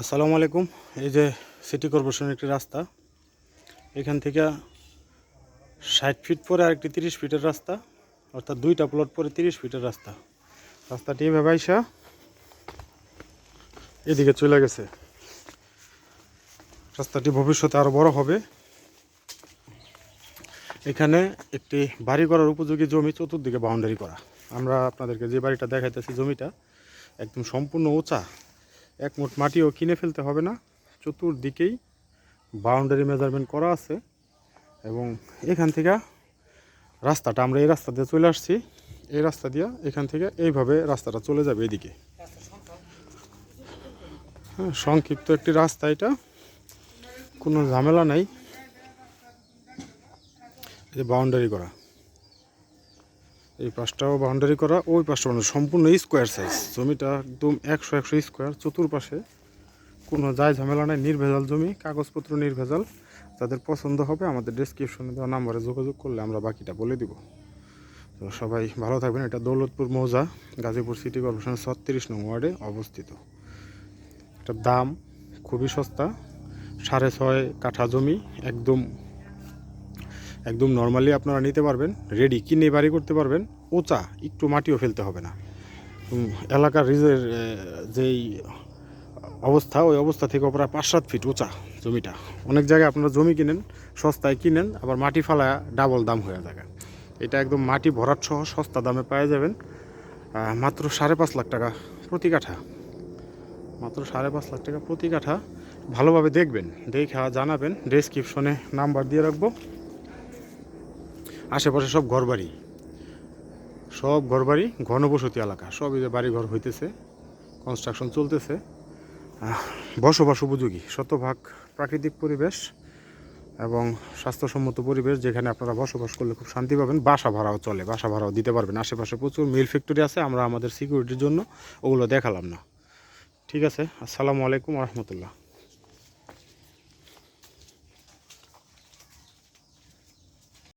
আসসালামু আলাইকুম। এই যে সিটি কর্পোরেশনের একটি রাস্তা, এখান থেকে ষাট ফিট পরে আরেকটি তিরিশ ফিটের রাস্তা, অর্থাৎ দুইটা প্লট পরে তিরিশ ফিটের রাস্তা। রাস্তাটি এভাবে আইসা এদিকে চলে গেছে। রাস্তাটি ভবিষ্যতে আরও বড় হবে। এখানে একটি বাড়ি করার উপযোগী জমি চতুর্দিকে বাউন্ডারি করা। আমরা আপনাদেরকে যে বাড়িটা দেখাইতেছি জমিটা, একদম সম্পূর্ণ উঁচা। এক মুঠ মাটিও কিনে ফেলতে হবে না। চতুর্দিকেই বাউন্ডারি মেজারমেন্ট করা আছে এবং এখান থেকে রাস্তাটা আমরা এই রাস্তা দিয়ে চলে আসছি। এই রাস্তা দিয়ে এখান থেকে এইভাবে রাস্তাটা চলে যাবে এদিকে। হ্যাঁ সংক্ষিপ্ত একটি রাস্তা এটা। কোনো ঝামেলা নাই। বাউন্ডারি করা। এই পাশটাও বাউন্ডারি করা, ওই পাশটা মানে সম্পূর্ণ স্কোয়ার সাইজ জমিটা একদম একশো একশো স্কোয়ার চতুর্পাশে। কোনো যায় ঝামেলা নাই, নির্ভেজাল জমি, কাগজপত্র নির্ভেজাল। যাদের পছন্দ হবে আমাদের ডিসক্রিপশনে দেওয়া নাম্বারে যোগাযোগ করলে আমরা বাকিটা বলে দিব। তো সবাই ভালো থাকবেন, এটা দৌলতপুর মৌজা, গাজীপুর সিটি কর্পোরেশনের ছত্রিশ নং ওয়ার্ডে অবস্থিত। এটার দাম খুবই সস্তা, সাড়ে ছয় কাঠা জমি, একদম একদম নর্মালি আপনারা নিতে পারবেন রেডি কিনে বাড়ি করতে পারবেন, ওচা একটু মাটিও ফেলতে হবে না। এলাকার রিজের যেই অবস্থা, ওই অবস্থা থেকে প্রায় পাঁচ সাত ফিট উঁচা জমিটা। অনেক জায়গায় আপনারা জমি কিনেন, সস্তায় কিনেন, আবার মাটি ফালা ডাবল দাম হয়ে থাকে। এটা একদম মাটি ভরাট সহ সস্তা দামে পাওয়া যাবেন মাত্র সাড়ে পাঁচ লাখ টাকা প্রতি কাঠা। মাত্র সাড়ে পাঁচ লাখ টাকা প্রতি কাঠা। ভালোভাবে দেখবেন, দেখা জানাবেন ডেসক্রিপশনে নাম্বার দিয়ে রাখব। আশেপাশে সব ঘরবাড়ি। সব ঘরবাড়ি, ঘনবসতি এলাকা সব এই যে বাড়ি ঘর হইতেছে কনস্ট্রাকশন চলতেছে। বসবাস উপযোগী, শতভাগ প্রাকৃতিক পরিবেশ এবং স্বাস্থ্যসম্মত পরিবেশ যেখানে আপনারা বসবাস করলে খুব শান্তি পাবেন। বাসা ভাড়াও চলে, বাসা ভাড়াও দিতে পারবেন। আশেপাশে প্রচুর মিল ফ্যাক্টরি আছে, আমরা আমাদের সিকিউরিটির জন্য ওগুলো দেখালাম না। ঠিক আছে, আসসালামু আলাইকুম রহমতুল্লাহ।